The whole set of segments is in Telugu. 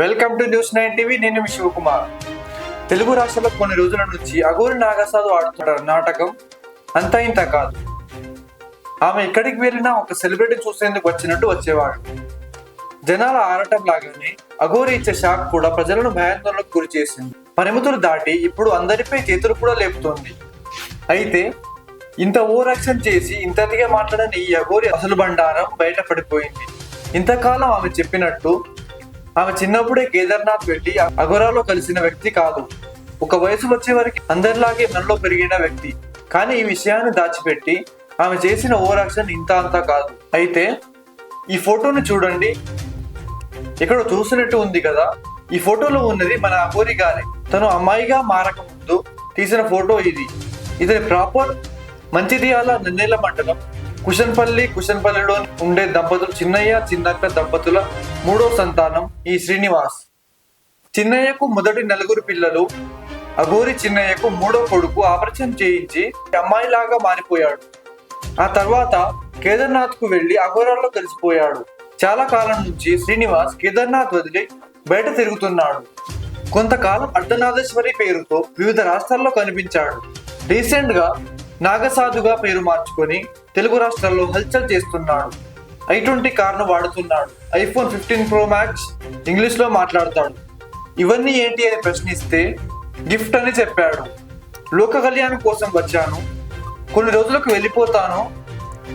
Welcome to news nine TV. నేను మీ శివకుమార్. తెలుగు రాష్ట్రాల్లో కొన్ని రోజుల నుంచి అగోరి నాగసాధు ఆడుతున్నారు నాటకం అంతా ఇంత కాదు. ఆమె ఎక్కడికి వెళ్ళినా ఒక సెలబ్రిటీ చూసేందుకు వచ్చినట్టు వచ్చేవాడు. జనాల ఆడటం లాగానే అఘోరి ఇచ్చే షాక్ కూడా ప్రజలను భయాందోళనకు గురి చేసింది. పరిమితులు దాటి ఇప్పుడు అందరిపై చేతులు కూడా లేపుతోంది. అయితే ఇంత ఓవర్ యాక్షన్ చేసి ఇంతటిగా మాట్లాడని ఈ అఘోరి అసలు బండారం బయటపడిపోయింది ఇంతకాలం ఆమె చెప్పినట్టు ఆమె చిన్నప్పుడే కేదార్నాథ్ వెళ్ళి అగోరాలో కలిసిన వ్యక్తి కాదు. ఒక వయసు వచ్చే వరకు అందరిలాగే మనలో పెరిగిన వ్యక్తి. కానీ ఈ విషయాన్ని దాచిపెట్టి ఆమె చేసిన ఓవర్ యాక్షన్ ఇంత అంతా కాదు. అయితే ఈ ఫోటోని చూడండి. ఇక్కడ చూసినట్టు ఉంది కదా. ఈ ఫోటోలో ఉన్నది మన అఘోరి గారే. తను అమ్మాయిగా మారక ముందు తీసిన ఫోటో ఇది. ఇది ప్రాపర్ మంచిర్యాల నెన్నెల మండలం కుషన్పల్లి కుషన్పల్లిలో ఉండే దంపతులు చిన్నయ్య చిన్నక్క దంపతుల మూడో సంతానం ఈ శ్రీనివాస్. చిన్నయ్యకు మొదటి నలుగురు పిల్లలు అఘోరి చిన్నయ్యకు మూడో కొడుకు ఆపరేషన్ చేయించి అమ్మాయిలాగా మారిపోయాడు. ఆ తర్వాత కేదార్నాథ్కు వెళ్ళి అఘోరాల్లో కలిసిపోయాడు. చాలా కాలం నుంచి శ్రీనివాస్ కేదార్నాథ్ వదిలి బయట తిరుగుతున్నాడు. కొంతకాలం అర్ధనాథేశ్వరి పేరుతో వివిధ రాష్ట్రాల్లో కనిపించాడు. రీసెంట్గా నాగసాధుగా పేరు మార్చుకొని తెలుగు రాష్ట్రాల్లో హల్చల్ చేస్తున్నాడు. ఐ ట్వంటీ కార్ను వాడుతున్నాడు. ఐఫోన్ ఫిఫ్టీన్ ప్రో మ్యాక్స్ ఇంగ్లీష్లో మాట్లాడతాడు. ఇవన్నీ ఏంటి అని ప్రశ్నిస్తే గిఫ్ట్ అని చెప్పాడు. లోక కళ్యాణం కోసం వచ్చాను. కొన్ని రోజులకు వెళ్ళిపోతాను.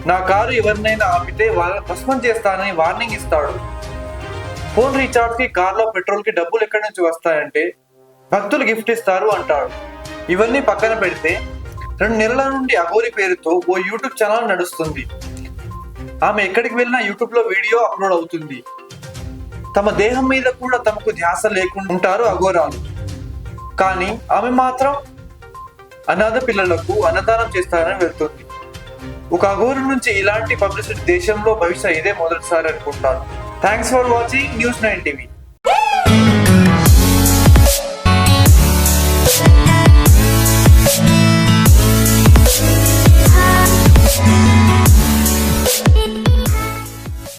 నా కారు ఎవరినైనా ఆపితే వాళ్ళని భస్మం చేస్తానని వార్నింగ్ ఇస్తాడు. ఫోన్ రీఛార్జ్కి కార్లో పెట్రోల్కి డబ్బులు ఎక్కడి నుంచి వస్తాయంటే భక్తులు గిఫ్ట్ ఇస్తారు అంటాడు. ఇవన్నీ పక్కన పెడితే రెండు నెలల నుండి అఘోరి పేరుతో ఓ యూట్యూబ్ ఛానల్ నడుస్తుంది. ఆమె ఎక్కడికి వెళ్ళినా యూట్యూబ్లో వీడియో అప్లోడ్ అవుతుంది. తమ దేహం మీద కూడా తమకు ధ్యాస లేకుండా ఉంటారు అఘోరాలు కానీ ఆమె మాత్రం అనాథ పిల్లలకు అన్నదానం చేస్తారని వెళ్తుంది. ఒక అఘోరు నుంచి ఇలాంటి పబ్లిసిటీ దేశంలో భవిష్యత్ ఇదే మొదటిసారి అనుకుంటాను. Thanks for watching news nine TV.